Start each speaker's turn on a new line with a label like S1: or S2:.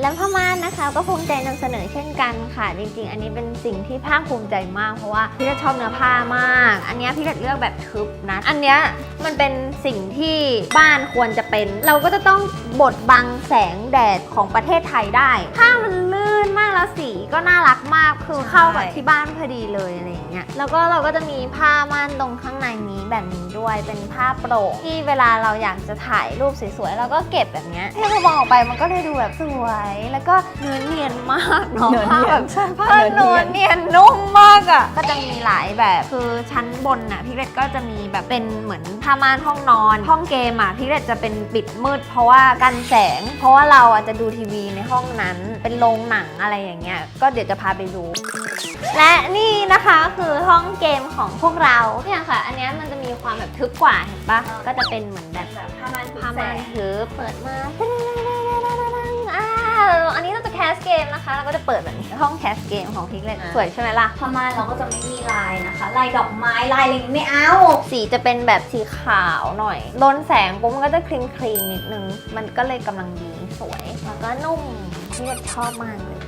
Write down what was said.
S1: แล้วพม่านนะคะก็ภูมิใจนำเสนอเช่นกันค่ะ จริง ๆ อันนี้เป็นสิ่งที่ภาคภูมิใจมากเพราะว่าพี่เล็กชอบเนื้อผ้ามาก อันนี้พี่เล็กเลือกแบบทึบนะ อันเนี้ยมันเป็นสิ่งที่บ้านควรจะเป็น เราก็จะต้องบดบังแสงแดดของประเทศไทยได้ผ้ามันลื่น มากแล้วสีก็น่ารักมากคือเข้ากับที่บ้านพอดีเลยอะไรอย่างเงี้ยแล้วก็เราก็จะมีผ้าม่านตรงข้างในนี้แบบนี้ด้วยเป็นผ้าโปร่งที่เวลาเราอยากจะถ่ายรูปสวยๆเราก็เก็บแบบเนี้ยให้เรามองออกไปมันก็เลยดูแบบสวย แล้วก็เนื้อเนียนมากเนาะ
S2: เนื้อ
S1: ผ้า
S2: เนีย
S1: แบ
S2: น
S1: บ
S2: ใช่ผ้า
S1: ผ้า
S2: เนื้อ
S1: เนื้
S2: เนี
S1: อย
S2: น
S1: เนียนนุ่มมากอะ่ะ ก็จะมีหลายแบบคือชั้นบนน่ะพี่เล็กก็จะมีแบบเป็นเหมือนผ้าม่านห้องนอน ห้องเกมอะพี่เล็กจะเป็นปิดมืด เพราะว่ากันแสง เพราะว่าเราอะจะดูทีวีในห้องนั้นเป็นโรงหนังอะไรอย่างเงี้ยก็เดี๋ยวจะพาไปดู และนี่นะคะคือห้องเกมของพวกเราเนี่ยค่ะ อันเนี้ยมันจะมีความแบบทึบกว่าเห็นปะก็จะเป็นเหมือนแบบ
S2: แบบผ้าม่าน
S1: ผ้าม่านถือเปิดมาอ่าอันนี้เราจะแคสเกมนะคะเราก็จะเปิดแบบนี้ห้องแคสเกมของพิกเลตสวยใช่ไหมล่ะ
S2: ผ้าม่านเราก็จะไม่มีลายนะคะลายดอกไม้ลายอะไรอย่างงี้ไม่เอา
S1: สีจะเป็นแบบสีขาวหน่อยโดนแสงปุ๊บมันก็จะครีมครีมๆนิดนึง มันก็เลยกำลังดีสวย แล้วก็นุ่มที่เราชอบมากเลย